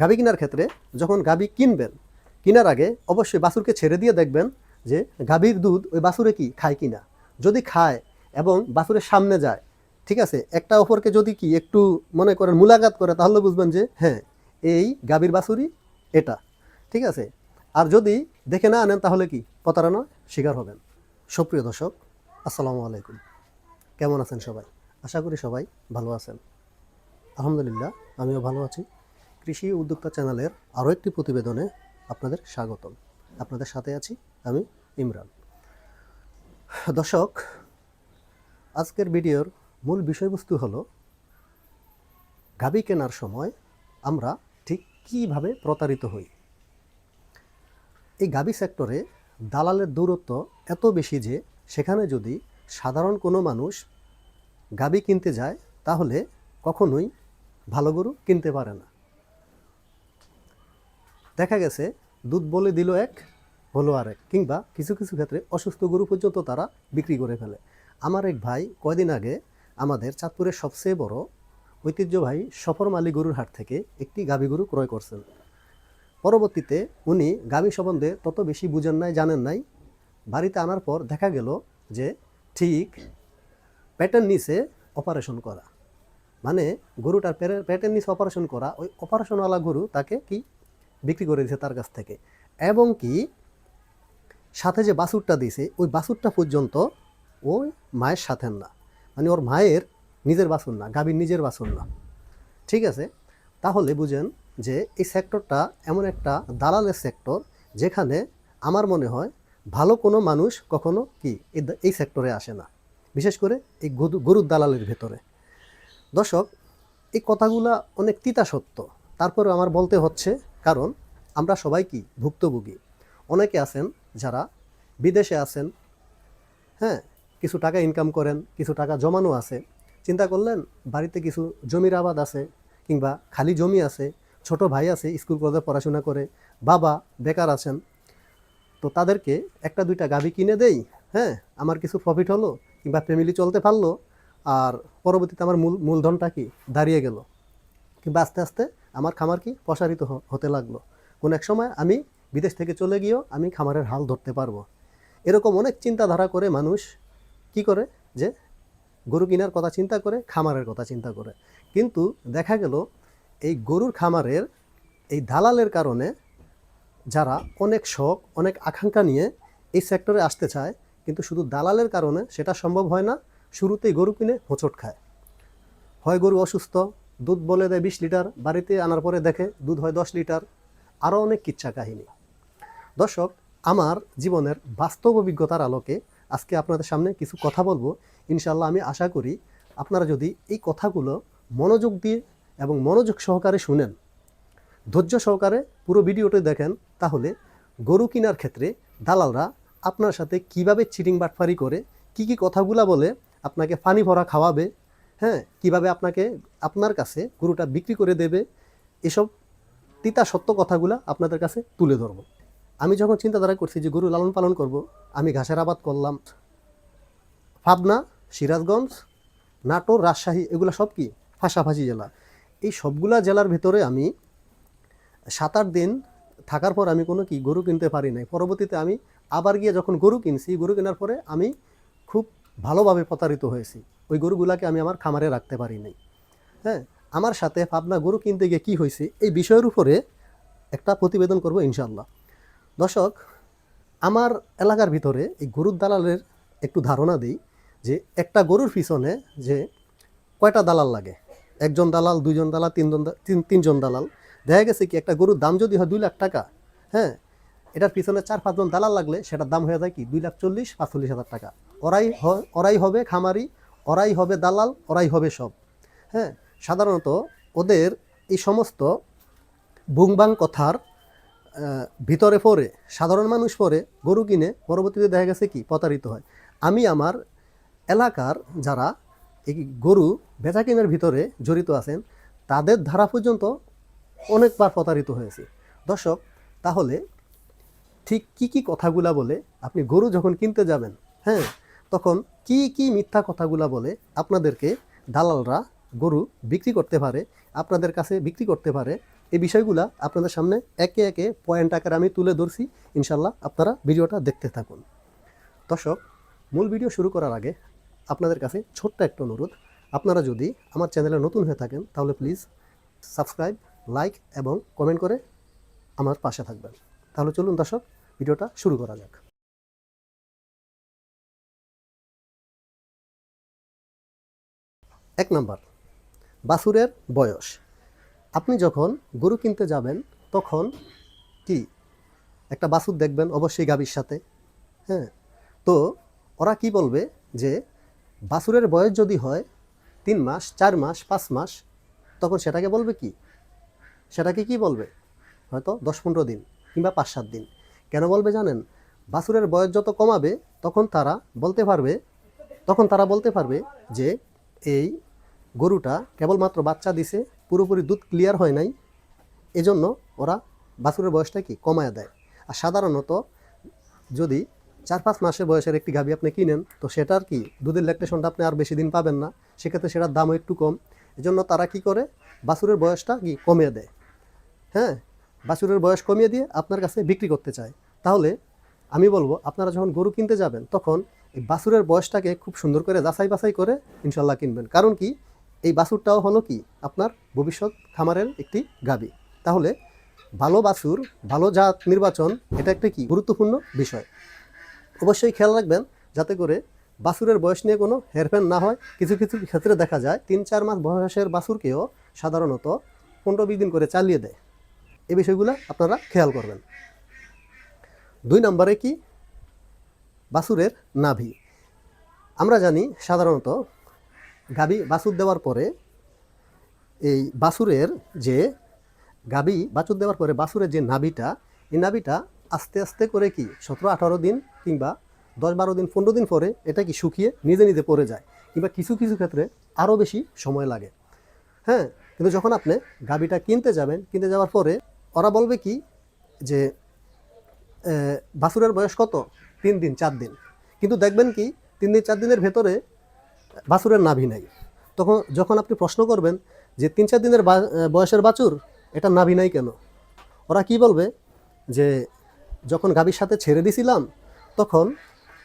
গাবি কেনার ক্ষেত্রে যখন গাবি কিনবেন, কেনার আগে অবশ্যই বাছুরকে ছেড়ে দিয়ে দেখবেন যে গাভীর দুধ ওই বাছুরে কি, খায় কিনা। যদি খায় এবং বাছুরের সামনে যায়, ঠিক আছে, একটা অপরকে যদি কি একটু মনে করেন মুলাকাত করে, তাহলে বুঝবেন যে হ্যাঁ এই গাভীর বাছুরই এটা, ঠিক আছে। আর যদি দেখে না আনেন, তাহলে কি, প্রতারণা শিকার হবেন। সুপ্রিয় দর্শক, আসসালামু আলাইকুম। কেমন আছেন সবাই? আশা করি সবাই ভালো আছেন। আলহামদুলিল্লাহ, আমিও ভালো আছি। কৃষি উদ্যোক্তা চ্যানেলের আরও একটি প্রতিবেদনে আপনাদের স্বাগতম। আপনাদের সাথে আছি আমি ইমরান। দর্শক, আজকের ভিডিওর মূল বিষয়বস্তু হলো গাবি কেনার সময় আমরা ঠিক কীভাবে প্রতারিত হই? এই গাবি সেক্টরে দালালের দূরত্ব এত বেশি যে সেখানে যদি সাধারণ কোনো মানুষ গাবি কিনতে যায়, তাহলে কখনোই ভালো গরু কিনতে পারে না। দেখা গেছে, দুধ বলে দিল এক, হলো আর এক কিংবা কিছু কিছু ক্ষেত্রে অসুস্থ গরু পর্যন্ত তারা বিক্রি করে ফেলে। আমার এক ভাই কয়দিন আগে আমাদের চাঁদপুরের সবচেয়ে বড় ঐতিহ্যবাহী সফর মালি গরুর হাট থেকে একটি গাভী গরু ক্রয় করছেন। পরবর্তীতে উনি গাভী সম্বন্ধে তত বেশি বুঝেন নাই, জানেন নাই। বাড়িতে আনার পর দেখা গেল যে ঠিক প্যাটার্ন নিচে অপারেশন করা। মানে গরুটার পেটের নিচে অপারেশন করা, ওই অপারেশনওয়ালা গরু তাকে কি বিক্রি করে দিয়েছে তার কাছ থেকে। এবং কি, সাথে যে বাছুরটা দিয়েছে, ওই বাছুরটা পর্যন্ত ওই মায়ের সাথে না। মানে ওর মায়ের নিজের বাছুর না, গাভীর নিজের বাছুর না। ঠিক আছে? তাহলে বুঝেন যে এই সেক্টরটা এমন একটা দালালের সেক্টর যেখানে আমার মনে হয় ভালো কোনো মানুষ কখনো কি এই সেক্টরে আসে না। বিশেষ করে এই গরু, গরুর দালালের ভেতরে। দর্শক, এই কথাগুলা অনেক তিতা সত্য তারপরে আমার বলতে হচ্ছে কারণ আমরা সবাই কি ভুক্তভোগী? অনেকে আছেন যারা বিদেশে আছেন হ্যাঁ কিছু টাকা ইনকাম করেন, কিছু টাকা জমানো আছে। চিন্তা করলেন, বাড়িতে কিছু জমির আবাদ আছে কিংবা খালি জমি আছে, ছোট ভাই আছে স্কুল কলেজে পড়াশোনা করে, বাবা বেকার আছেন, তো তাদেরকে একটা দুইটা গাভি কিনে দেই হ্যাঁ আমার কিছু প্রফিট হলো কিংবা ফ্যামিলি চলতে পারল, আর পরবর্তীতে আমার মূল, মূলধনটা কি? দাঁড়িয়ে গেল। কিংবা আস্তে আস্তে আমার খামার কি প্রসারিত হতে লাগল। কোন এক সময় আমি বিদেশ থেকে চলে গিয়েও আমি খামারের হাল ধরতে পারব। এরকম অনেক চিন্তাধারা করে মানুষ কি করে? যে গরু কেনার কথা চিন্তা করে, খামারের কথা চিন্তা করে। কিন্তু দেখা গেল, এই গরুর খামারের এই দালালের কারণে যারা অনেক শখ, অনেক আকাঙ্ক্ষা নিয়ে এই সেক্টরে আসতে চায়, কিন্তু শুধু দালালের কারণে সেটা সম্ভব হয় না, শুরুতেই গরু কিনে হোঁচট খায়। হয় গরু অসুস্থ দুধ বলে দেয় বিশ লিটার, বাড়িতে আনার পরে দেখে দুধ হয় দশ লিটার। আরও অনেক কিচ্ছা কাহিনী। দর্শক, আমার জীবনের বাস্তব অভিজ্ঞতার আলোকে আজকে আপনাদের সামনে কিছু কথা বলব। ইনশাল্লাহ আমি আশা করি আপনারা যদি এই কথাগুলো মনোযোগ দিয়ে এবং মনোযোগ সহকারে শুনেন, ধৈর্য সহকারে পুরো ভিডিওটি দেখেন, তাহলে গরু কেনার ক্ষেত্রে দালালরা আপনার সাথে কীভাবে চিটিং বাটফারি করে, কি কি কথাগুলা বলে আপনাকে পানি ভরা খাওয়াবে হ্যাঁ কীভাবে আপনাকে, আপনার কাছে গরুটা বিক্রি করে দেবে, এসব তিতা সত্য কথাগুলা আপনাদের কাছে তুলে ধরবো। আমি যখন চিন্তাধারা করছি যে গরু লালন পালন করব, আমি ঘাসের আবাদ করলাম। পাবনা সিরাজগঞ্জ, নাটোর, রাজশাহী, এগুলো সব কি? পাশাপাশি জেলা। এই সবগুলা জেলার ভেতরে আমি সাত আট দিন থাকার পর আমি কোনো কি গরু কিনতে পারি নাই। পরবর্তীতে আমি আবার গিয়ে যখন গরু কিনছি, গরু কেনার পরে আমি খুব ভালোভাবে প্রতারিত হয়েছি। ওই গরুগুলাকে আমি আমার খামারে রাখতে পারি নাই। হ্যাঁ আমার সাথে পাবনা গরু কিনতে গিয়ে কী হয়েছে, এই বিষয়ের উপরে একটা প্রতিবেদন করব ইনশাল্লাহ দর্শক, আমার এলাকার ভিতরে এই গরুর দালালের একটু ধারণা দিই যে একটা গরুর পিছনে যে কয়টা দালাল লাগে। একজন দালাল, দুইজন দালাল, তিনজন তিন তিনজন দালাল। দেখা গেছে কি একটা গরুর দাম যদি হয় দুই লাখ টাকা হ্যাঁ এটার পিছনে চার পাঁচজন দালাল লাগলে সেটার দাম হয়ে যায় কি দুই লাখ চল্লিশ, পাঁচচল্লিশ হাজার টাকা। ওরাই ওরাই হবে খামারি ওরাই হবে দালাল, ওরাই হবে সব। হ্যাঁ সাধারণত ওদের এই সমস্ত বুংবাং কথার ভিতরে পড়ে, সাধারণ মানুষ পরে গরু কিনে, পরবর্তীতে দেখা গেছে কি, প্রতারিত হয়। আমি আমার এলাকার যারা এই গরু বেচা কেনার ভিতরে জড়িত আছেন, তাদের ধারা পর্যন্ত অনেকবার প্রতারিত হয়েছে। দর্শক, তাহলে ঠিক কি কি কথাগুলা বলে আপনি গরু যখন কিনতে যাবেন হ্যাঁ তখন কি কি মিথ্যা কথাগুলা বলে আপনাদেরকে দালালরা গরু বিক্রি করতে পারে, আপনাদের কাছে বিক্রি করতে পারে, এই বিষয়গুলা আপনাদের সামনে একে একে পয়েন্ট আকারে আমি তুলে ধরছি। ইনশাল্লাহ আপনারা ভিডিওটা দেখতে থাকুন। দর্শক, মূল ভিডিও শুরু করার আগে আপনাদের কাছে ছোট্ট একটা অনুরোধ। আপনারা যদি আমার চ্যানেলে নতুন হয়ে থাকেন, তাহলে প্লিজ সাবস্ক্রাইব লাইক এবং কমেন্ট করে আমার পাশে থাকবেন। তাহলে চলুন দর্শক, ভিডিওটা শুরু করা যাক। এক নম্বর, বাছুরের বয়স। আপনি যখন গরু কিনতে যাবেন, তখন কি? একটা বাছুর দেখবেন অবশ্যই গাভীর সাথে হ্যাঁ? তো ওরা কি বলবে যে, বাছুরের বয়স যদি হয় তিন মাস, চার মাস, পাঁচ মাস, তখন সেটাকে বলবে কি? সেটাকে কি বলবে? হয়তো দশ পনেরো দিন কিংবা পাঁচ সাত দিন। কেন বলবে জানেন? বাছুরের বয়স যত কমাবে, তখন তারা বলতে পারবে, তখন তারা বলতে পারবে যে এই গরুটা কেবলমাত্র বাচ্চা দিছে, পুরোপুরি দুধ ক্লিয়ার হয় নাই। এজন্য ওরা বাছুরের বয়সটা কি কমায় দেয়। আর সাধারণত যদি চার পাঁচ মাসের বয়সের একটি গাভী আপনি কিনেন, তো সেটার কি দুধের ল্যাকটেশনটা আপনি আর বেশি দিন পাবেন না। সেক্ষেত্রে সেটার দামও একটু কম। এজন্য তারা কি করে, বাছুরের বয়সটা কি কমিয়ে দেয়। হ্যাঁ বাছুরের বয়স কমিয়ে দিয়ে আপনার কাছে বিক্রি করতে চায়। তাহলে আমি বলব, আপনারা যখন গরু কিনতে যাবেন, তখন এই বাছুরের বয়সটাকে খুব সুন্দর করে যাচাই বাছাই করে ইনশাল্লাহ কিনবেন। কারণ কি? এই বাছুরটাও হলো কি? আপনার ভবিষ্যৎ খামারের একটি গাবি। তাহলে ভালো বাছুর, ভালো জাত নির্বাচন, এটা একটা কি? গুরুত্বপূর্ণ বিষয়। অবশ্যই খেয়াল রাখবেন, যাতে করে বাছুরের বয়স নিয়ে কোনো হেরফের না হয়। কিছু কিছু ক্ষেত্রে দেখা যায়, তিন, চার মাস বয়সের বাছুরকেও সাধারণত পনেরো, বিশ দিন করে চালিয়ে দেয়। এই বিষয়গুলো আপনারা খেয়াল করবেন। দুই নম্বরে কি? বাসুরের নাভি। আমরা জানি সাধারণত গাবি বাছুর দেওয়ার পরে এই বাসুরের যে গাবি বাছুর দেওয়ার পরে বাসুরের যে নাভিটা, এই নাভিটা আস্তে আস্তে করে কি সতেরো, আঠারো দিন কিংবা দশ, বারো দিন, পনেরো দিন পরে এটা কি শুকিয়ে নিজে নিজে পড়ে যায় কিংবা কিছু কিছু ক্ষেত্রে আরও বেশি সময় লাগে। হ্যাঁ কিন্তু যখন আপনি গাবিটা কিনতে যাবেন, কিনতে যাওয়ার পরে ওরা বলবে কি যে বাছুরের বয়স কত? তিন দিন, চার দিন। কিন্তু দেখবেন কি, তিন দিন, চার দিনের ভেতরে বাছুরের নাভি নাই। তখন যখন আপনি প্রশ্ন করবেন যে তিন, চার দিনের বয়সের বাছুর, এটা নাভি নাই কেন? ওরা কি বলবে? যে যখন গাভীর সাথে ছেড়ে দিছিলাম, তখন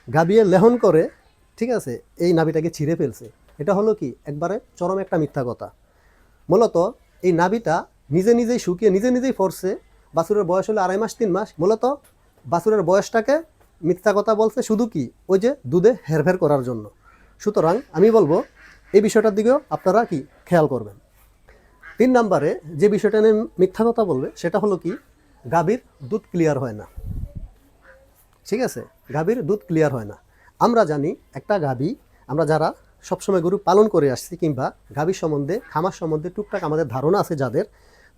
গাবিয়ে লেহন করে, ঠিক আছে, এই নাভিটাকে ছিঁড়ে ফেলছে। এটা হলো কি? একবারে চরম একটা মিথ্যা কথা। মূলত এই নাভিটা নিজে নিজেই শুকিয়ে, নিজে নিজেই ফরছে। বাছুরের বয়স হলো আড়াই মাস, তিন মাস। মূলত বাছুরের বয়সটাকে মিথ্যা কথা বলছে শুধু কি? ওই যে দুধে হেরফের করার জন্য। সুতরাং আমি বলব, এই বিষয়টার দিকেও আপনারা কি খেয়াল করবেন? তিন নম্বরে যে বিষয়টা নিয়ে মিথ্যা কথা বলবে, সেটা হলো কি? গাভীর দুধ ক্লিয়ার হয় না। ঠিক আছে? গাভীর দুধ ক্লিয়ার হয় না। আমরা জানি একটা গাভী, আমরা যারা সবসময় গরু পালন করে আসছি কিংবা গাভীর সম্বন্ধে, খামার সম্বন্ধে টুকটাক আমাদের ধারণা আছে যাদের,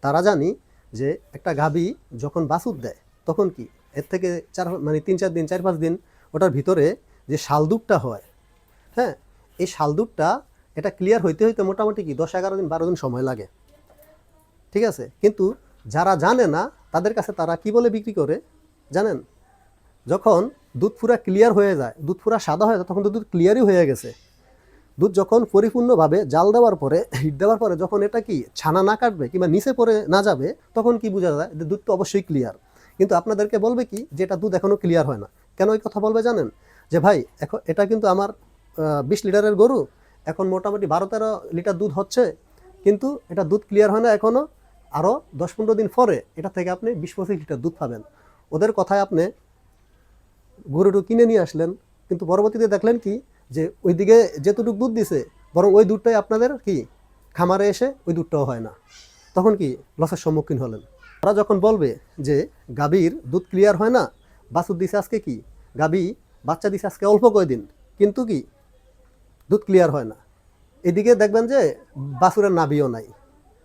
তারা জানি যে একটা গাভী যখন বাছুর দেয়, তখন কি? এর থেকে চার মানে তিন, চার দিন, চার, পাঁচ দিন ওটার ভিতরে যে শালদুধটা হয় হ্যাঁ এই শালদুধটা এটা ক্লিয়ার হইতে হইতে মোটামুটি কি দশ, এগারো দিন, বারো দিন সময় লাগে। ঠিক আছে? কিন্তু যারা জানে না, তাদের কাছে তারা কি বলে বিক্রি করে? জানেন? যখন দুধ পুরা ক্লিয়ার হয়ে যায়, দুধ পুরা সাদা হয়ে যায়, তখন তো দুধ ক্লিয়ারই হয়ে গেছে। দুধ যখন পরিপূর্ণভাবে জাল দেওয়ার পরে হিট দেওয়ার পরে যখন এটা কি ছানা না কাটবে কিংবা নিচে পরে না যাবে, তখন কি বোঝা যায় দুধ তো অবশ্যই ক্লিয়ার কিন্তু আপনাদেরকে বলবে কি যে এটা দুধ এখনও ক্লিয়ার হয় না। কেন এই কথা বলবে জানেন? যে ভাই, এখন এটা কিন্তু আমার বিশ লিটারের গরু, এখন মোটামুটি বারো তেরো লিটার দুধ হচ্ছে, কিন্তু এটা দুধ ক্লিয়ার হয় না এখনও আরও দশ পনেরো দিন পরে এটা থেকে আপনি বিশ পঁচিশ লিটার দুধ পাবেন। ওদের কথায় আপনি গরুটু কিনে নিয়ে আসলেন, কিন্তু পরবর্তীতে দেখলেন কি, যে ওইদিকে যেতটুকু দুধ দিছে, বরং ওই দুধটাই আপনাদের কি, খামারে এসে ওই দুধটাও হয় না। তখন কি লসের সম্মুখীন হলেন? ওরা যখন বলবে যে গাভীর দুধ ক্লিয়ার হয় না, বাছুর দিছে আজকে কি? গাভী বাচ্চা দিছে আজকে অল্প কয়দিন, কিন্তু কি? দুধ ক্লিয়ার হয় না। এদিকে দেখবেন যে বাছুরের নাভিও নাই।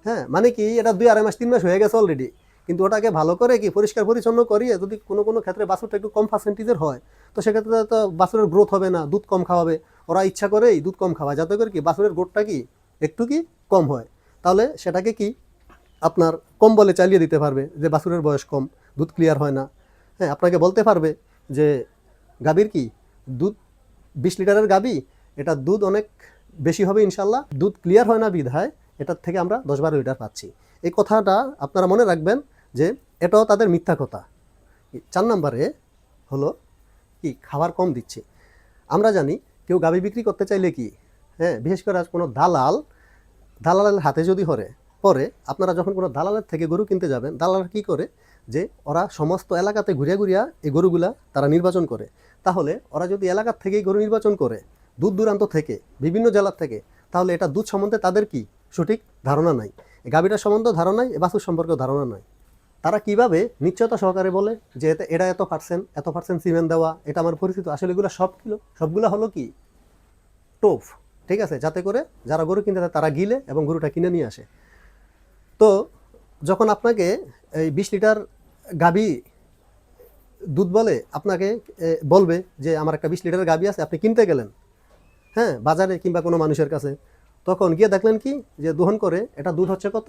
হ্যাঁ মানে কি এটা দুই আড়াই মাস, তিন মাস হয়ে গেছে অলরেডি কিন্তু ওটাকে ভালো করে কি পরিষ্কার পরিচ্ছন্ন করিয়ে যদি কোনো কোনো ক্ষেত্রে বাছুরটা একটু কম পার্সেন্টেজের হয়, তো সেক্ষেত্রে তো বাছুরের গ্রোথ হবে না, দুধ কম খাওয়াবে। ওরা ইচ্ছা করেই দুধ কম খাওয়ায়, যাতে করে কি বাছুরের গ্রোথটা কি একটু কি কম হয়। তাহলে সেটাকে কি আপনার কম বলে চালিয়ে দিতে পারবে যে বাছুরের বয়স কম, দুধ ক্লিয়ার হয় না। হ্যাঁ আপনাকে বলতে পারবে যে গাভীর কি? দুধ, বিশ লিটারের গাবি এটা দুধ অনেক বেশি হবে ইনশাল্লাহ। দুধ ক্লিয়ার হয় না বিধায় এটার থেকে আমরা দশ বারো লিটার পাচ্ছি। এই কথাটা আপনারা মনে রাখবেন যে এটাও তাদের মিথ্যা কথা। চার নম্বরে হলো কি? খাবার কম দিচ্ছে। আমরা জানি কেউ গাভী বিক্রি করতে চাইলে কি? হ্যাঁ বিশেষ করে আজ কোনো দালাল, দালালের হাতে যদি হরে পরে আপনারা যখন কোনো দালালের থেকে গরু কিনতে যাবেন দালালরা কি করে? যে ওরা সমস্ত এলাকাতে ঘুরিয়া ঘুরিয়া এই গরুগুলা তারা নির্বাচন করে। তাহলে ওরা যদি এলাকার থেকেই গরু নির্বাচন করে, দূর দূরান্ত থেকে, বিভিন্ন জেলার থেকে, তাহলে এটা দুধ সম্বন্ধে তাদের কি সঠিক ধারণা নাই? গাভীটার সম্বন্ধে ধারণা নাই, এ বাছুর সম্পর্কে ধারণা নাই। তারা কীভাবে নিশ্চয়তা সহকারে বলে যে এতে এটা এত পার্সেন্ট এত পার্সেন্ট সিমেন্ট দেওয়া, এটা আমার পরিচিত, আসলে এগুলো সব কিলো সবগুলো হলো কি? টোফ, ঠিক আছে? যাতে করে যারা গরু কিনতে তারা গিলে এবং গরুটা কিনে নিয়ে আসে। তো যখন আপনাকে এই বিশ লিটার গাবি দুধ বলে, আপনাকে বলবে যে আমার একটা বিশ লিটারের গাবি আছে, আপনি কিনতে গেলেন হ্যাঁ বাজারে কিংবা কোনো মানুষের কাছে, তখন গিয়ে দেখলেন কি যে দোহন করে এটা দুধ হচ্ছে কত?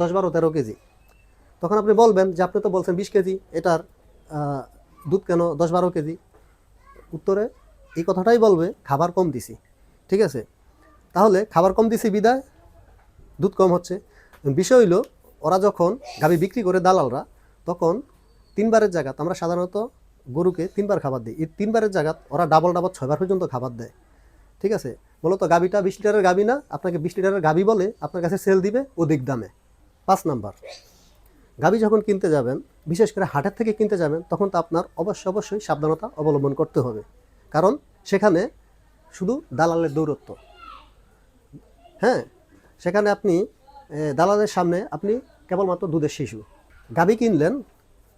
দশ বারো তেরো কেজি। তখন আপনি বলবেন যে আপনি তো বলছেন বিশ কেজি, এটার দুধ কেন দশ বারো কেজি? উত্তরে, এই কথাটাই বলবে, খাবার কম দিছি, ঠিক আছে? তাহলে খাবার কম দিছি বিদায়, দুধ কম হচ্ছে। বিষয় হইল, ওরা যখন গাভি বিক্রি করে দালালরা, তখন তিনবারের জায়গাত আমরা সাধারণত গরুকে তিনবার খাবার দিই। এই তিনবারের জায়গাত ওরা ডাবল ডাবল ছয়বার পর্যন্ত খাবার দেয়। ঠিক আছে? মূলত গাবিটা বিশ লিটারের গাবি না, আপনাকে বিশ লিটারের গাবি বলে আপনার কাছে সেল দিবে অধিক দামে। পাঁচ নাম্বার, গাবি যখন কিনতে যাবেন, বিশেষ করে হাটের থেকে কিনতে যাবেন, তখন তো আপনার অবশ্যই অবশ্যই সাবধানতা অবলম্বন করতে হবে। কারণ সেখানে শুধু দালালের দৌরত্ব। হ্যাঁ? সেখানে আপনি দালালের সামনে আপনি কেবলমাত্র দুধের শিশু। গাবি কিনলেন,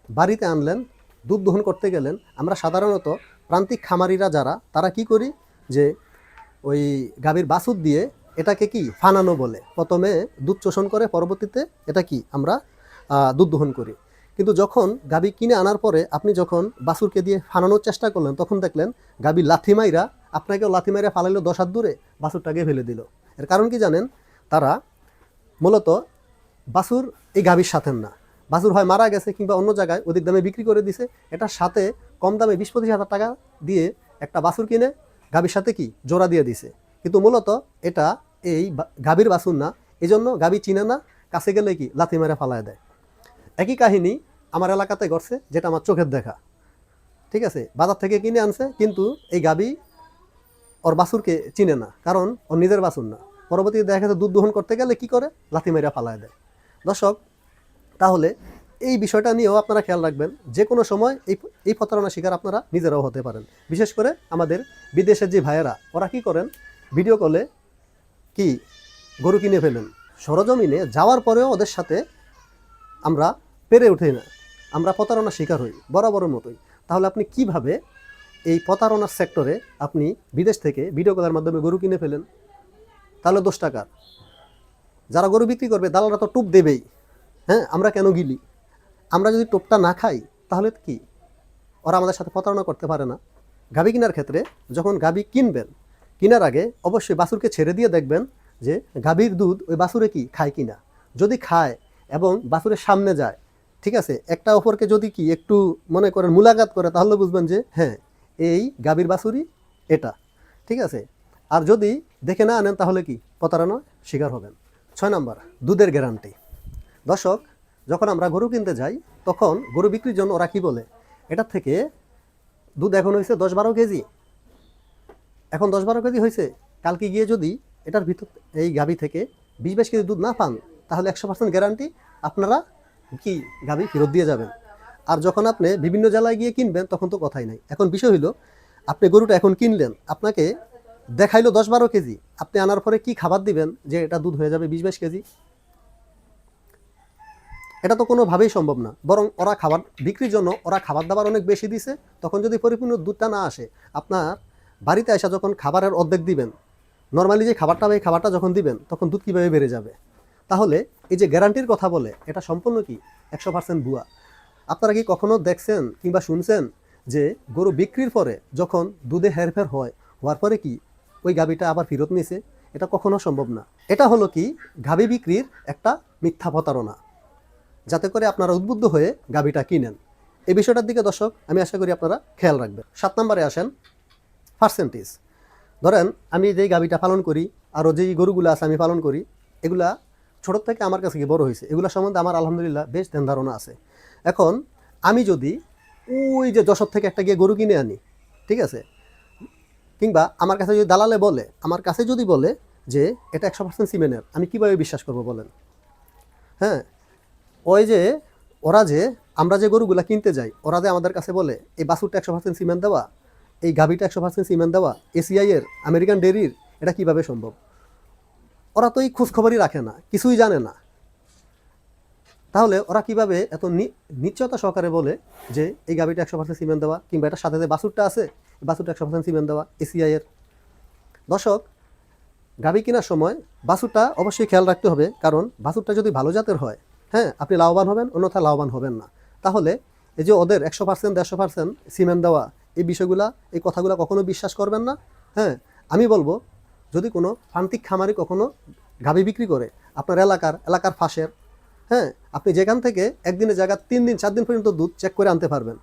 বাড়িতে আনলেন, দুধ দহন করতে গেলেন। আমরা সাধারণত প্রান্তিক খামারিরা যারা, তারা কি করি যে ওই গাভীর বাছুর দিয়ে এটাকে কি ফানানো বলে। প্রথমে দুধ শোষণ করে, পরবর্তীতে এটা কি আমরা দুধ দহন করি। কিন্তু যখন গাভী কিনে আনার পরে আপনি যখন বাছুরকে দিয়ে ফানানোর চেষ্টা করলেন, তখন দেখলেন গাভী লাথিমাইরা আপনাকেও লাথি মাইরা ফালাইলো দশ হাত দূরে, বাছুরটাকে ফেলে দিল। এর কারণ কি জানেন? তারা মূলত বাছুর এই গাভীর সাথে না। বাছুর হয় মারা গেছে কিংবা অন্য জায়গায় অধিক দামে বিক্রি করে দিছে। এটার সাথে কম দামে বিশ, পঁচিশ হাজার টাকা দিয়ে একটা বাছুর কিনে গাভীর সাথে কি জোড়া দিয়ে দিছে। কিন্তু মূলত এটা এই গাভীর বাসুর না। এই জন্য গাভী চিনে না, কাছে গেলে কি লাথি মেরে ফালায় দেয়। একই কাহিনী আমার এলাকাতে ঘটছে, যেটা আমার চোখের দেখা। ঠিক আছে? বাজার থেকে কিনে আনছে, কিন্তু এই গাভী ওর বাছুরকে চিনে না, কারণ ওর নিজের বাসুর না। পরবর্তীতে দেখা যাচ্ছে দুধ দহন করতে গেলে কি করে? লাথি মেরে ফালায় দেয়। দর্শক, তাহলে এই বিষয়টা নিয়েও আপনারা খেয়াল রাখবেন, যে কোনো সময় এই এই প্রতারণার শিকার আপনারা নিজেরাও হতে পারেন। বিশেষ করে আমাদের বিদেশের যে ভাইয়েরা, ওরা কি করেন? ভিডিও কলে কি গরু কিনে ফেলেন। সরজমিনে যাওয়ার পরেও ওদের সাথে আমরা পেরে উঠি না। আমরা প্রতারণার শিকার হই, বরাবরের মতোই। তাহলে আপনি কীভাবে এই প্রতারণার সেক্টরে আপনি বিদেশ থেকে ভিডিও কলের মাধ্যমে গরু কিনে ফেলেন? তাহলে দশ টাকার যারা গরু বিক্রি করবে, দালালরা তো টুপ দেবেই। হ্যাঁ আমরা কেন গিলি? আমরা যদি টোপটা না খাই, তাহলে কি? ওরা আমাদের সাথে প্রতারণা করতে পারে না। গাভী কেনার ক্ষেত্রে যখন গাভী কিনবেন, কেনার আগে অবশ্যই বাছুরকে ছেড়ে দিয়ে দেখবেন যে গাভীর দুধ ওই বাছুরে কি, খায় কিনা। যদি খায় এবং বাছুরের সামনে যায়, ঠিক আছে? একটা অপরকে যদি কি একটু মনে করেন মুলাকাত করে, তাহলে বুঝবেন যে হ্যাঁ এই গাভীর বাছুরই এটা, ঠিক আছে? আর যদি দেখে না আনেন, তাহলে কি? প্রতারণা শিকার হবেন। ছয় নম্বর, দুধের গ্যারান্টি। দর্শক, যখন আমরা গরু কিনতে যাই, তখন গরু বিক্রির জন্য ওরা কী বলে? এটার থেকে দুধ এখন হয়েছে দশ বারো কেজি। এখন দশ বারো কেজি হয়েছে। কালকে গিয়ে যদি এটার ভিতর, এই গাভী থেকে বিশ বাইশ কেজি দুধ না পান, তাহলে একশো পার্সেন্ট গ্যারান্টি আপনারা কি গাভী ফেরত দিয়ে যাবেন? আর যখন আপনি বিভিন্ন জেলায় গিয়ে কিনবেন, তখন তো কথাই নাই। এখন বিষয় হলো আপনি গরুটা এখন কিনলেন, আপনাকে দেখাইলো দশ বারো কেজি। আপনি আনার পরে কি খাবার দিবেন? যে এটা দুধ হয়ে যাবে বিশ বাইশ কেজি। এটা তো কোনোভাবেই সম্ভব না। বরং ওরা খাবার বিক্রির জন্য ওরা খাবার দাবার অনেক বেশি দিছে। তখন যদি পরিপূর্ণ দুধটা না আসে, আপনার বাড়িতে আসা যখন খাবারের অর্ধেক দিবেন নর্মালি যে খাবারটা এই খাবারটা যখন দিবেন, তখন দুধ কীভাবে বেড়ে যাবে? তাহলে এই যে গ্যারান্টির কথা বলে, এটা সম্পূর্ণ কি? একশো পার্সেন্ট ভুয়া। আপনারা কি কখনো দেখছেন কিংবা শুনছেন যে গরু বিক্রির পরে যখন দুধে হেরফের হয়, হওয়ার পরে কি ওই গাভীটা আবার ফেরত নিছে। এটা কখনো সম্ভব না। এটা হলো কি, গাভী বিক্রির একটা মিথ্যা প্রতারণা। যাতে করে আপনারা উদ্বুদ্ধ হয়ে গাভীটা কিনেন। এই বিষয়টার দিকে দর্শক, আমি আশা করি আপনারা খেয়াল রাখবেন। সাত নম্বরে আসেন পার্সেন্টেজ ধরেন, আমি যেই গাভীটা পালন করি, আরও যেই গরুগুলো আছে আমি পালন করি, এগুলা ছোট থেকে আমার কাছে বড় হয়েছে? এগুলো সম্বন্ধে আমার আলহামদুলিল্লাহ বেশ ধ্যান ধারণা আছে। এখন, আমি যদি ওই যে যশোর থেকে একটা গিয়ে গরু কিনে আনি, ঠিক আছে? কিংবা আমার কাছে যদি দালালে বলে, আমার কাছে যদি বলে যে এটা একশো পার্সেন্ট সিমেন্টের আমি কীভাবে বিশ্বাস করব বলেন? হ্যাঁ ওই যে, ওরা যে, আমরা যে গরুগুলা কিনতে যাই, ওরা যে আমাদের কাছে বলে, এই বাসুরটা একশো পার্সেন্ট সিমেন্ট দেওয়া, এই গাভিটা একশো পার্সেন্ট সিমেন্ট দেওয়া, এসিআই এর, আমেরিকান ডেরির, এটা কীভাবে সম্ভব? ওরা তো এই খোঁজখবরই রাখে না, কিছুই জানে না। তাহলে ওরা কীভাবে এত নিশ্চয়তা সহকারে বলে যে, এই গাভিটা একশো পার্সেন্ট সিমেন্ট দেওয়া, কিংবা এটা সাথে যে বাসুরটা আছে এই বাসুরটা একশো পার্সেন্ট সিমেন্ট দেওয়া এসিআইয়ের দর্শক গাভি কেনার সময় বাছুরটা অবশ্যই খেয়াল রাখতে হবে, কারণ বাছুরটা যদি ভালো জাতের হয় হ্যাঁ আপনি লাভবান হবেন, অন্যথা লাভবান হবেন না। তাহলে এই যে ওদের একশো পার্সেন্ট, দেড়শো পার্সেন্ট সিমেন্ট দেওয়া, এই বিষয়গুলা, এই কথাগুলো কখনো বিশ্বাস করবেন না হ্যাঁ। আমি বলব, যদি কোনো প্রান্তিক খামারি কখনো গাভি বিক্রি করে, আপনার এলাকার এলাকার ফাঁসের হ্যাঁ আপনি যেখান থেকে একদিনের জায়গা তিন দিন, চার দিন পর্যন্ত দুধ চেক করে আনতে পারবেন।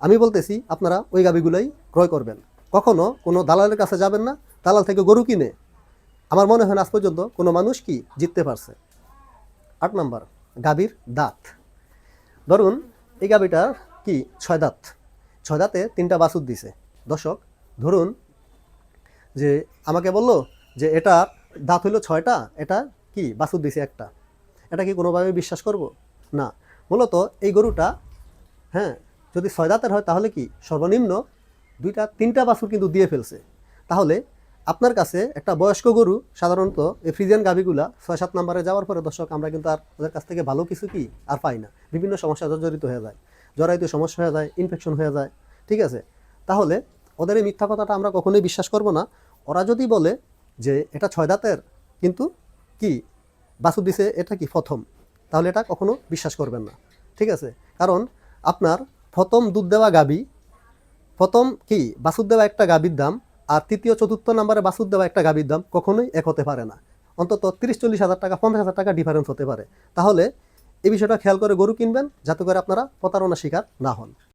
আমি বলতেছি, আপনারা ওই গাভিগুলোই ক্রয় করবেন। কখনো কোনো দালালের কাছে যাবেন না, দালাল থেকে গরু কিনে। আমার মনে হয় না আজ পর্যন্ত কোনো মানুষ কি জিততে পারছে। আট নাম্বার, গাভীর দাঁত। ধরুন, এই গাভীটার কি ছয় দাঁত? ছয় দাঁতে তিনটা বাছুর দিছে। দর্শক, ধরুন যে আমাকে বলল যে এটা দাঁত হইল ছয়টা, এটা কি বাছুর দিছে একটা? এটা কি কোনোভাবে বিশ্বাস করব? না। মূলত এই গরুটা হ্যাঁ যদি ছয় দাঁতের হয়, তাহলে কি সর্বনিম্ন দুইটা, তিনটা বাছুর কিন্তু দিয়ে ফেলছে। তাহলে আপনার কাছে একটা বয়স্ক গরু, সাধারণত এই ফ্রিজিয়ান গাভিগুলা ছয়, সাত নম্বরে যাওয়ার পরে দর্শক, আমরা কিন্তু আর ওদের কাছ থেকে ভালো কিছু কি আর পাই না। বিভিন্ন সমস্যা জর্জরিত হয়ে যায় জরাইতে সমস্যা হয়ে যায় ইনফেকশন হয়ে যায়, ঠিক আছে? তাহলে ওদের এই মিথ্যা কথাটা আমরা কখনোই বিশ্বাস করব না। ওরা যদি বলে যে এটা ছয় দাঁতের, কিন্তু কি বাছুর দিছে, এটা কি প্রথম? তাহলে এটা কখনো বিশ্বাস করবেন না, ঠিক আছে? কারণ আপনার প্রথম দুধ দেওয়া গাবি, প্রথম কি, বাছুর দেওয়া একটা গাবির দাম, আর তৃতীয়, চতুর্থ নাম্বারে বাছুর দেওয়া একটা গাবির দাম কখনোই এক হতে পারে না। অন্তত তিরিশ, চল্লিশ হাজার টাকা, পঞ্চাশ হাজার টাকা ডিফারেন্স হতে পারে। তাহলে এই বিষয়টা খেয়াল করে গরু কিনবেন, যাতে করে আপনারা প্রতারণা শিকার না হন।